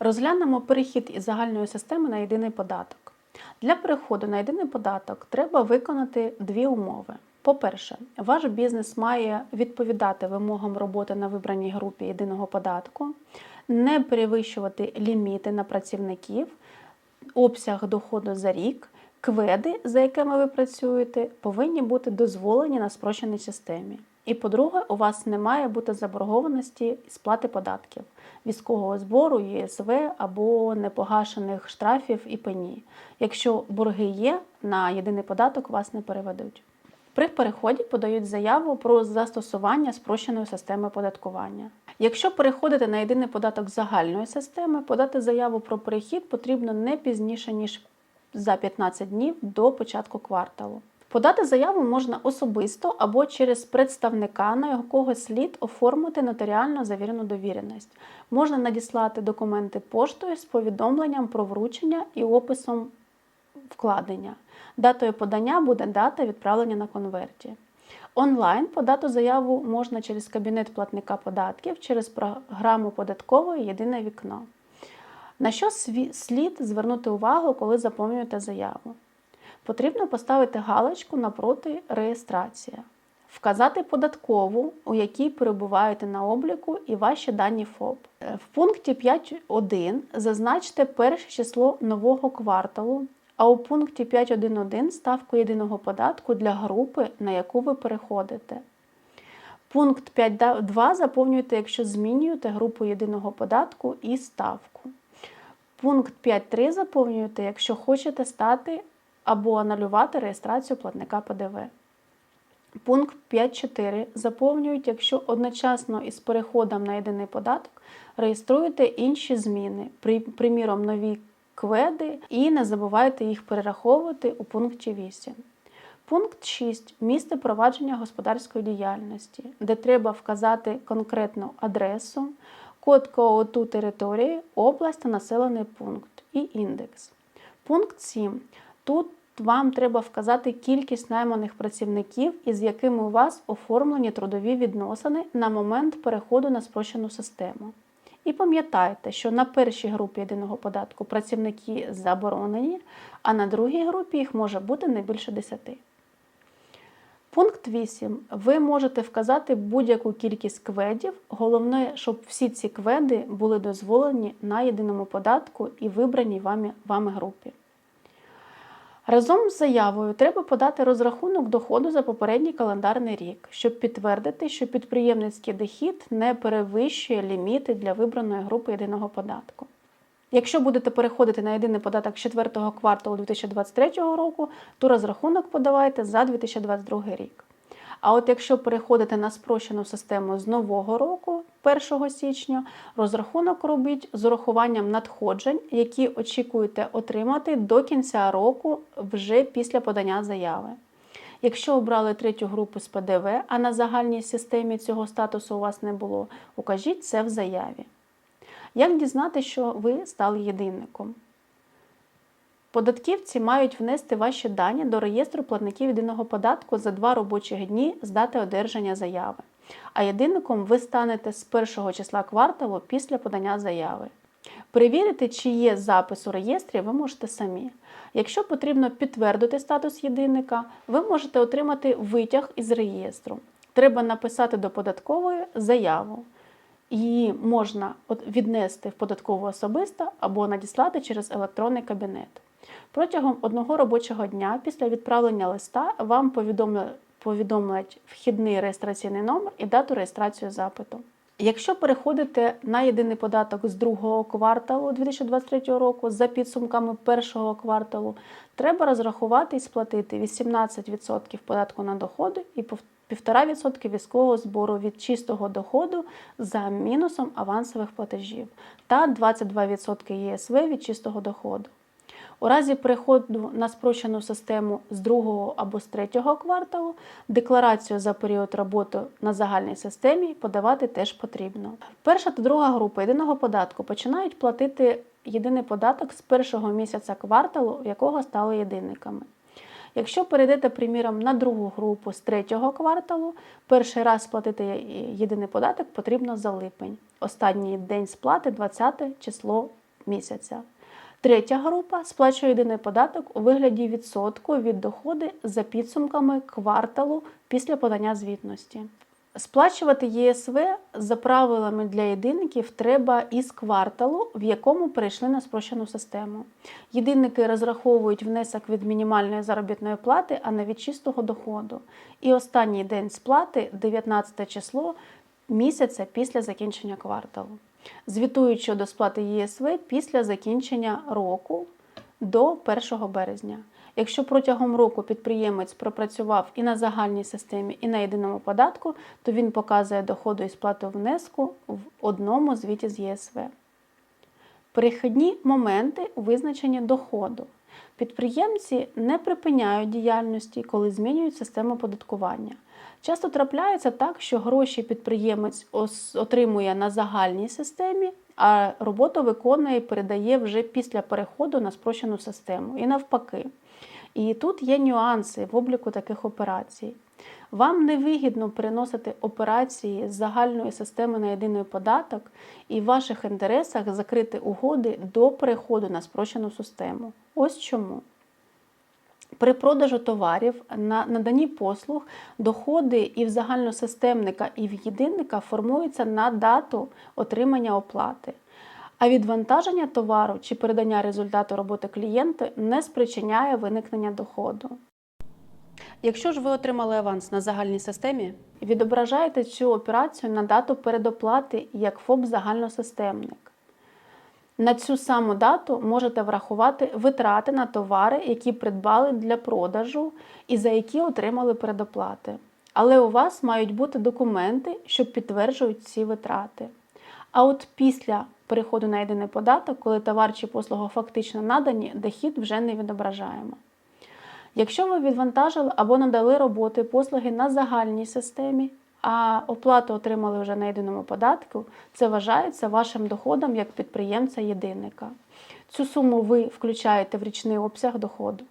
Розглянемо перехід із загальної системи на єдиний податок. Для переходу на єдиний податок треба виконати дві умови. По-перше, ваш бізнес має відповідати вимогам роботи на вибраній групі єдиного податку, не перевищувати ліміти на працівників, обсяг доходу за рік, кведи, за якими ви працюєте, повинні бути дозволені на спрощеній системі. І по-друге, у вас не має бути заборгованості сплати податків, військового збору, ЄСВ або непогашених штрафів і пені. Якщо борги є, на єдиний податок вас не переведуть. При переході подають заяву про застосування спрощеної системи податкування. Якщо переходите на єдиний податок загальної системи, подати заяву про перехід потрібно не пізніше ніж за 15 днів до початку кварталу. Подати заяву можна особисто або через представника, на якого слід оформити нотаріально завірену довіреність. Можна надіслати документи поштою з повідомленням про вручення і описом вкладення. Датою подання буде дата відправлення на конверті. Онлайн подати заяву можна через кабінет платника податків, через програму податкової Єдине вікно. На що слід звернути увагу, коли заповнюєте заяву? Потрібно поставити галочку напроти реєстрація, вказати податкову, у якій перебуваєте на обліку, і ваші дані ФОП. Е, В пункті 5.1 зазначте перше число нового кварталу, а у пункті 5.1.1 ставку єдиного податку для групи, на яку ви переходите. Пункт 5.2 заповнюєте, якщо змінюєте групу єдиного податку і ставку. Пункт 5.3 заповнюєте, якщо хочете стати або анулювати реєстрацію платника ПДВ. Пункт 5.4 заповнюють, якщо одночасно із переходом на єдиний податок реєструєте інші зміни, при- приміром, нові кведи, і не забувайте їх перераховувати у пункті 8. Пункт 6. Місце провадження господарської діяльності, де треба вказати конкретну адресу, код КОТУ території, область та населений пункт і індекс. Пункт 7. Тут вам треба вказати кількість найманих працівників, із якими у вас оформлені трудові відносини на момент переходу на спрощену систему. І пам'ятайте, що на першій групі єдиного податку працівники заборонені, а на другій групі їх може бути не більше 10. Пункт 8. Ви можете вказати будь-яку кількість кведів. Головне, щоб всі ці кведи були дозволені на єдиному податку і вибраній вами, вами групі. Разом з заявою треба подати розрахунок доходу за попередній календарний рік, щоб підтвердити, що підприємницький дохід не перевищує ліміти для вибраної групи єдиного податку. Якщо будете переходити на єдиний податок з 4 кварталу 2023 року, то розрахунок подавайте за 2022 рік. А от якщо переходите на спрощену систему з нового року, 1 січня, розрахунок робіть з урахуванням надходжень, які очікуєте отримати до кінця року вже після подання заяви. Якщо обрали третю групу з ПДВ, а на загальній системі цього статусу у вас не було, укажіть це в заяві. Як дізнати, що ви стали єдинником? Податківці мають внести ваші дані до реєстру платників єдиного податку за два робочі дні з дати одержання заяви. А єдинником ви станете з першого числа кварталу після подання заяви. Перевірити, чи є запис у реєстрі, ви можете самі. Якщо потрібно підтвердити статус єдинника, ви можете отримати витяг із реєстру. Треба написати до податкової заяву. Її можна віднести в податкову особисто або надіслати через електронний кабінет. Протягом одного робочого дня після відправлення листа вам повідомлять вхідний реєстраційний номер і дату реєстрації запиту. Якщо переходите на єдиний податок з другого кварталу 2023 року за підсумками першого кварталу, треба розрахувати і сплатити 18% податку на доходи і пов- 1,5% військового збору від чистого доходу за мінусом авансових платежів та 22% ЄСВ від чистого доходу. У разі переходу на спрощену систему з другого або з третього кварталу декларацію за період роботи на загальній системі подавати теж потрібно. Перша та друга група єдиного податку починають платити єдиний податок з першого місяця кварталу, в якого стали єдинниками. Якщо перейдете, приміром, на другу групу з третього кварталу, перший раз сплатити єдиний податок потрібно за липень. Останній день сплати 20 число місяця. Третя група сплачує єдиний податок у вигляді відсотку від доходу за підсумками кварталу після подання звітності. Сплачувати ЄСВ за правилами для єдинників треба із кварталу, в якому перейшли на спрощену систему. Єдинники розраховують внесок від мінімальної заробітної плати, а не від чистого доходу. І останній день сплати 19 число місяця після закінчення кварталу. Звітують щодо сплати ЄСВ після закінчення року до 1 березня. Якщо протягом року підприємець пропрацював і на загальній системі, і на єдиному податку, то він показує доходу і сплату внеску в одному звіті з ЄСВ. Перехідні моменти у визначенні доходу. Підприємці не припиняють діяльності, коли змінюють систему податкування. Часто трапляється так, що гроші підприємець отримує на загальній системі, а роботу виконує і передає вже після переходу на спрощену систему. І навпаки. І тут є нюанси в обліку таких операцій. Вам невигідно переносити операції з загальної системи на єдиний податок і в ваших інтересах закрити угоди до переходу на спрощену систему. Ось чому. При продажу товарів на наданні послуг доходи і в загальносистемника, і в єдинника формуються на дату отримання оплати. А відвантаження товару чи передання результату роботи клієнта не спричиняє виникнення доходу. Якщо ж ви отримали аванс на загальній системі, відображаєте цю операцію на дату передоплати як ФОП загальносистемник. На цю саму дату можете врахувати витрати на товари, які придбали для продажу і за які отримали передоплати. Але у вас мають бути документи, що підтверджують ці витрати. А от після переходу на єдиний податок, коли товар чи послуга фактично надані, дохід вже не відображаємо. Якщо ви відвантажили або надали роботи послуги на загальній системі, а оплату отримали вже на єдиному податку, це вважається вашим доходом як підприємця-єдинника. Цю суму ви включаєте в річний обсяг доходу.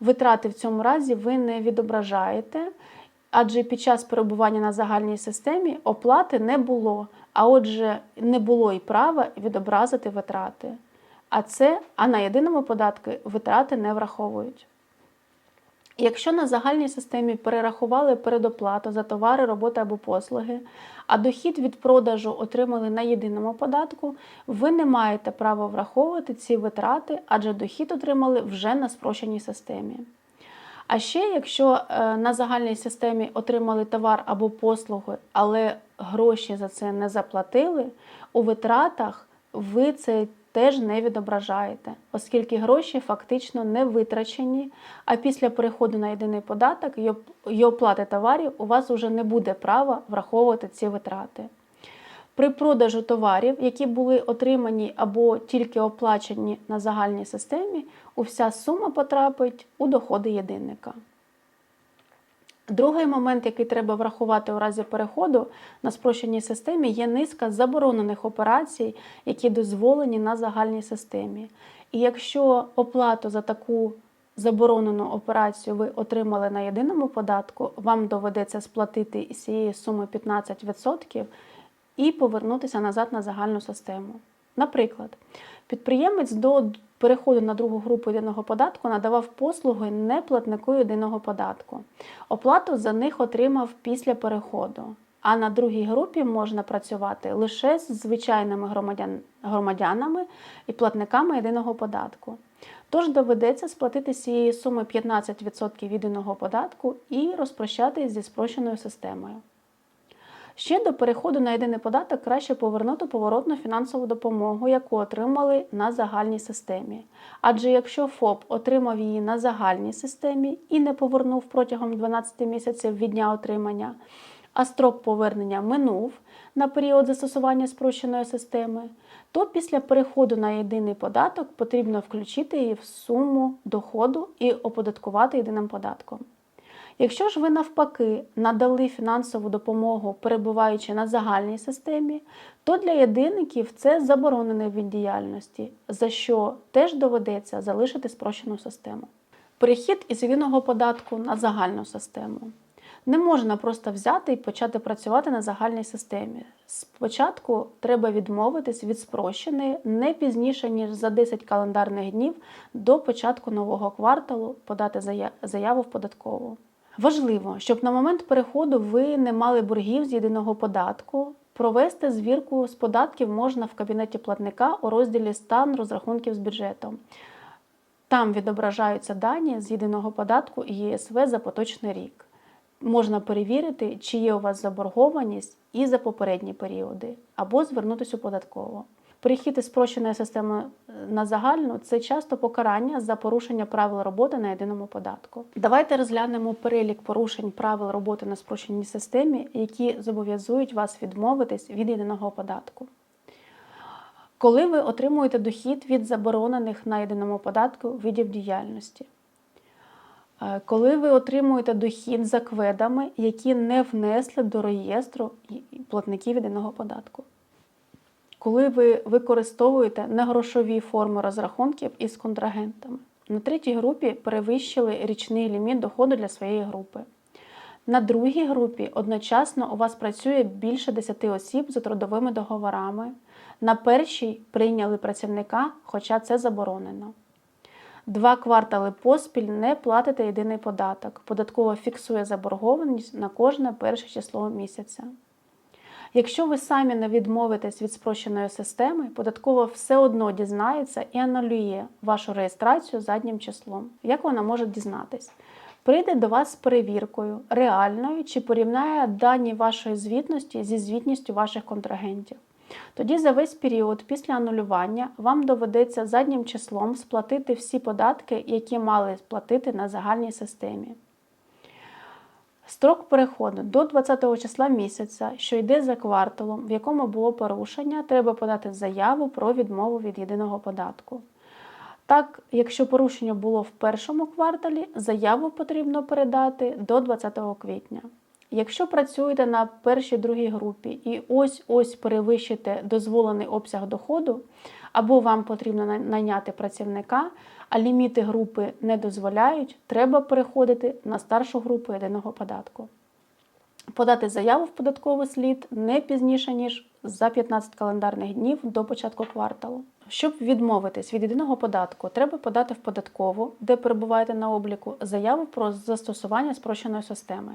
Витрати в цьому разі ви не відображаєте, адже під час перебування на загальній системі оплати не було, а отже, не було і права відобразити витрати. А це, а на єдиному податку витрати не враховують. Якщо на загальній системі перерахували передоплату за товари, роботи або послуги, а дохід від продажу отримали на єдиному податку, ви не маєте права враховувати ці витрати, адже дохід отримали вже на спрощеній системі. А ще, якщо е, на загальній системі отримали товар або послуги, але гроші за це не заплатили, у витратах ви це теж не відображаєте, оскільки гроші фактично не витрачені, а після переходу на єдиний податок і оплати товарів у вас вже не буде права враховувати ці витрати. При продажу товарів, які були отримані або тільки оплачені на загальній системі, уся сума потрапить у доходи єдинника. Другий момент, який треба врахувати у разі переходу на спрощеній системі, є низка заборонених операцій, які дозволені на загальній системі. І якщо оплату за таку заборонену операцію ви отримали на єдиному податку, вам доведеться сплатити з цієї суми 15% і повернутися назад на загальну систему. Наприклад, підприємець до переходу на другу групу єдиного податку надавав послуги не платнику єдиного податку. Оплату за них отримав після переходу. А на другій групі можна працювати лише з звичайними громадян, громадянами і платниками єдиного податку. Тож доведеться сплатити з цієї суми 15% єдиного податку і розпрощатись зі спрощеною системою. Ще до переходу на єдиний податок краще повернути поворотну фінансову допомогу, яку отримали на загальній системі. Адже якщо ФОП отримав її на загальній системі і не повернув протягом 12 місяців від дня отримання, а строк повернення минув на період застосування спрощеної системи, то після переходу на єдиний податок потрібно включити її в суму доходу і оподаткувати єдиним податком. Якщо ж ви навпаки надали фінансову допомогу, перебуваючи на загальній системі, то для єдиників це заборонений від діяльності, за що теж доведеться залишити спрощену систему. Перехід із єдиного податку на загальну систему. Не можна просто взяти і почати працювати на загальній системі. Спочатку треба відмовитись від спрощеної не пізніше, ніж за 10 календарних днів до початку нового кварталу подати заяву в податкову. Важливо, щоб на момент переходу ви не мали боргів з єдиного податку. Провести звірку з податків можна в кабінеті платника у розділі Стан розрахунків з бюджетом. Там відображаються дані з єдиного податку і ЄСВ за поточний рік. Можна перевірити, чи є у вас заборгованість і за попередні періоди, або звернутися у податково. Перехід із спрощеної системи е, на загальну це часто покарання за порушення правил роботи на єдиному податку. Давайте розглянемо перелік порушень правил роботи на спрощеній системі, які зобов'язують вас відмовитись від єдиного податку. Коли ви отримуєте дохід від заборонених на єдиному податку видів діяльності. Е, Коли ви отримуєте дохід за кведами, які не внесли до реєстру платників єдиного податку. Коли ви використовуєте негрошові форми розрахунків із контрагентами. На третій групі перевищили річний ліміт доходу для своєї групи. На другій групі одночасно у вас працює більше 10 осіб за трудовими договорами. На першій прийняли працівника, хоча це заборонено. Два квартали поспіль не платите єдиний податок. Податково фіксує заборгованість на кожне перше число місяця. Якщо ви самі не відмовитесь від спрощеної системи, податково все одно дізнається і анулює вашу реєстрацію заднім числом. Як вона може дізнатись? Прийде до вас з перевіркою реальною чи порівняє дані вашої звітності зі звітністю ваших контрагентів. Тоді за весь період після анулювання вам доведеться заднім числом сплатити всі податки, які мали сплатити на загальній системі. Строк переходу до 20 числа місяця, що йде за кварталом, в якому було порушення, треба подати заяву про відмову від єдиного податку. Так, якщо порушення було в першому кварталі, заяву потрібно передати до 20 квітня. Якщо працюєте на першій другій групі і ось-ось перевищите дозволений обсяг доходу, або вам потрібно найняти працівника, а ліміти групи не дозволяють, треба переходити на старшу групу єдиного податку. Подати заяву в податковий слід не пізніше, ніж за 15 календарних днів до початку кварталу. Щоб відмовитись від єдиного податку, треба подати в податкову, де перебуваєте на обліку, заяву про застосування спрощеної системи.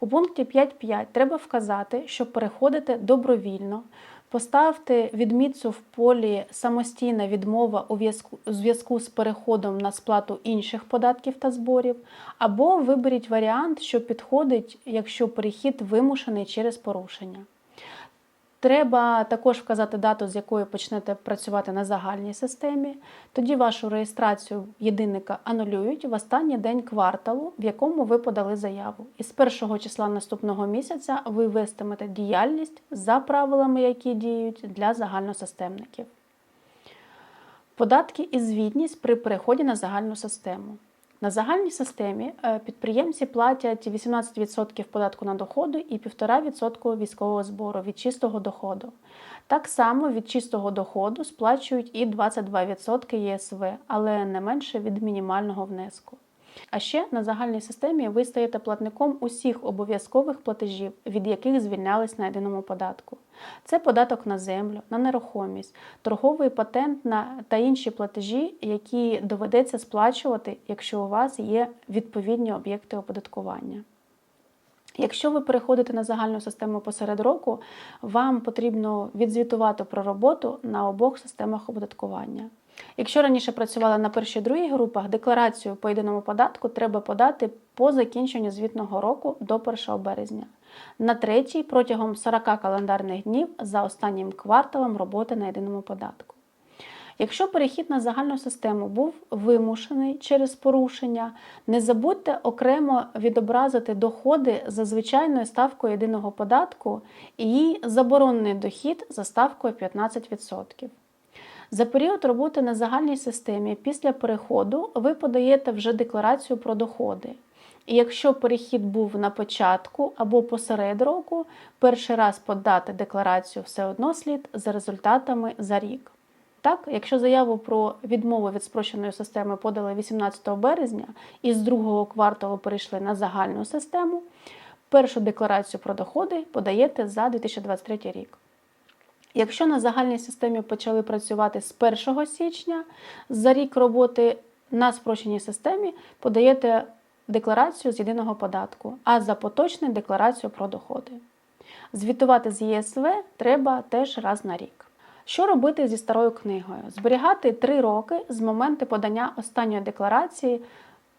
У пункті 5.5 треба вказати, що переходите добровільно. Поставте відмітку в полі самостійна відмова у зв'язку з переходом на сплату інших податків та зборів, або виберіть варіант, що підходить, якщо перехід вимушений через порушення. Треба також вказати дату, з якої почнете працювати на загальній системі. Тоді вашу реєстрацію єдинника анулюють в останній день кварталу, в якому ви подали заяву. І з першого числа наступного місяця ви вестимете діяльність за правилами, які діють для загальносистемників. Податки і звітність при переході на загальну систему. На загальній системі е, підприємці платять 18% податку на доходу і 1,5% військового збору від чистого доходу. Так само від чистого доходу сплачують і 22% ЄСВ, але не менше від мінімального внеску. А ще на загальній системі ви стаєте платником усіх обов'язкових платежів, від яких звільнялись на єдиному податку. Це податок на землю, на нерухомість, торговий патент на та інші платежі, які доведеться сплачувати, якщо у вас є відповідні об'єкти оподаткування. Якщо ви переходите на загальну систему посеред року, вам потрібно відзвітувати про роботу на обох системах оподаткування. Якщо раніше працювали на першій другій групах, декларацію по єдиному податку треба подати по закінченню звітного року до 1 березня. На третій протягом 40 календарних днів за останнім кварталом роботи на єдиному податку. Якщо перехід на загальну систему був вимушений через порушення, не забудьте окремо відобразити доходи за звичайною ставкою єдиного податку і заборонений дохід за ставкою 15%. За період роботи на загальній системі після переходу ви подаєте вже декларацію про доходи. І якщо перехід був на початку або посеред року, перший раз подати декларацію все одно слід за результатами за рік. Так, якщо заяву про відмову від спрощеної системи подали 18 березня і з другого кварталу перейшли на загальну систему, першу декларацію про доходи подаєте за 2023 рік. Якщо на загальній системі почали працювати з 1 січня, за рік роботи на спрощеній системі подаєте декларацію з єдиного податку, а за поточний декларацію про доходи. Звітувати з ЄСВ треба теж раз на рік. Що робити зі старою книгою? Зберігати 3 роки з моменту подання останньої декларації,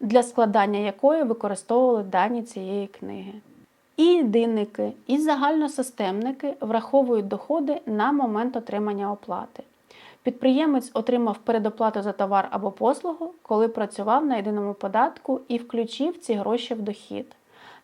для складання якої використовували дані цієї книги. І єдинники, і загальносистемники враховують доходи на момент отримання оплати. Підприємець отримав передоплату за товар або послугу, коли працював на єдиному податку і включив ці гроші в дохід.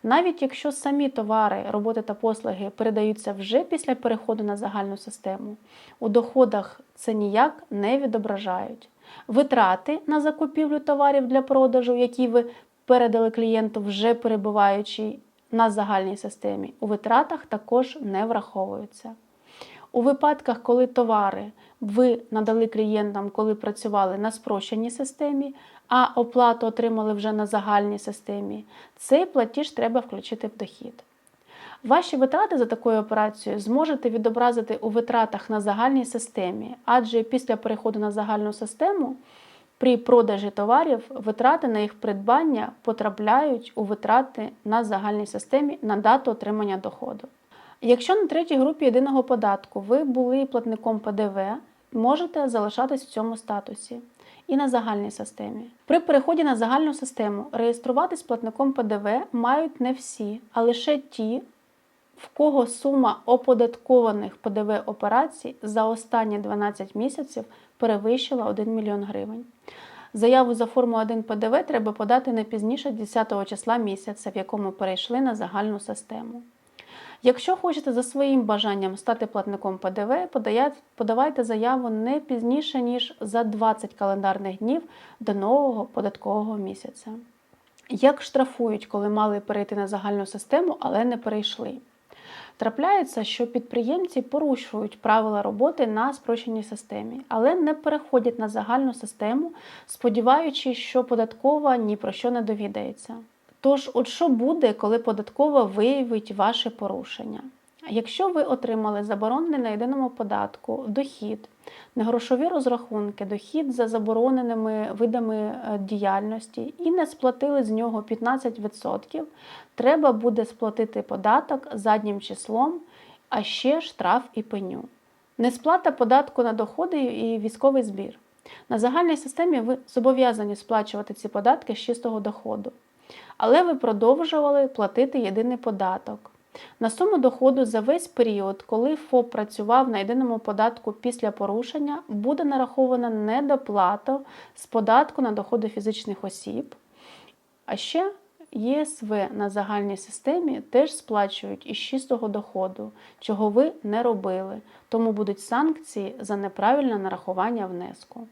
Навіть якщо самі товари, роботи та послуги передаються вже після переходу на загальну систему, у доходах це ніяк не відображають. Витрати на закупівлю товарів для продажу, які ви передали клієнту, вже перебуваючи на загальній системі, у витратах також не враховуються. У випадках, коли товари ви надали клієнтам, коли працювали на спрощеній системі, а оплату отримали вже на загальній системі, цей платіж треба включити в дохід. Ваші витрати за такою операцією зможете відобразити у витратах на загальній системі, адже після переходу на загальну систему при продажі товарів витрати на їх придбання потрапляють у витрати на загальній системі на дату отримання доходу. Якщо на третій групі єдиного податку ви були платником ПДВ, можете залишатись в цьому статусі і на загальній системі. При переході на загальну систему реєструватись платником ПДВ мають не всі, а лише ті, в кого сума оподаткованих ПДВ операцій за останні 12 місяців перевищила 1 мільйон гривень. Заяву за форму 1 ПДВ треба подати не пізніше 10 числа місяця, в якому перейшли на загальну систему. Якщо хочете за своїм бажанням стати платником ПДВ, подавайте заяву не пізніше, ніж за 20 календарних днів до нового податкового місяця. Як штрафують, коли мали перейти на загальну систему, але не перейшли? Трапляється, що підприємці порушують правила роботи на спрощеній системі, але не переходять на загальну систему, сподіваючись, що податкова ні про що не довідається. Тож, от що буде, коли податкова виявить ваше порушення? Якщо ви отримали заборонений на єдиному податку дохід, негрошові розрахунки, дохід за забороненими видами е, діяльності і не сплатили з нього 15%, треба буде сплатити податок заднім числом, а ще штраф і пеню. Несплата податку на доходи і військовий збір. На загальній системі ви зобов'язані сплачувати ці податки з чистого доходу. Але ви продовжували платити єдиний податок. На суму доходу за весь період, коли ФОП працював на єдиному податку після порушення, буде нарахована недоплата з податку на доходи фізичних осіб. А ще ЄСВ на загальній системі теж сплачують із чистого доходу, чого ви не робили, тому будуть санкції за неправильне нарахування внеску.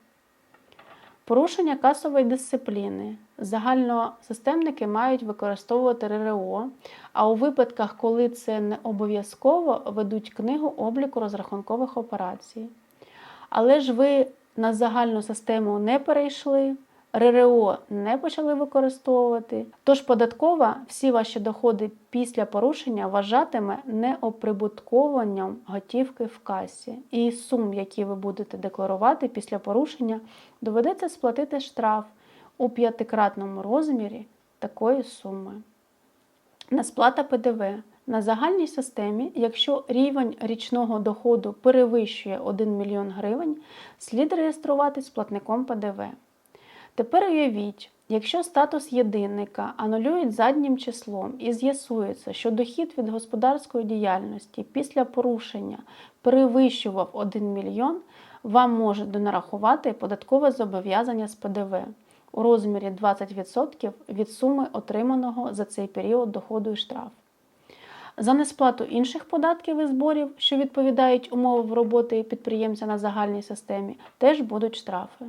Порушення касової дисципліни. Загальносистемники мають використовувати РРО, а у випадках, коли це не обов'язково, ведуть книгу обліку розрахункових операцій. Але ж ви на загальну систему не перейшли, РРО не почали використовувати. Тож податкова всі ваші доходи після порушення вважатиме неоприбуткованням готівки в касі. І сум, які ви будете декларувати після порушення, доведеться сплатити штраф у п'ятикратному розмірі такої суми. Несплата ПДВ. На загальній системі, якщо рівень річного доходу перевищує 1 мільйон гривень, слід реєструватись платником ПДВ. Тепер уявіть, якщо статус єдинника анулюють заднім числом і з'ясується, що дохід від господарської діяльності після порушення перевищував 1 мільйон, вам можуть донарахувати податкове зобов'язання з ПДВ у розмірі 20% від суми отриманого за цей період доходу і штраф. За несплату інших податків і зборів, що відповідають умовам роботи підприємця на загальній системі, теж будуть штрафи.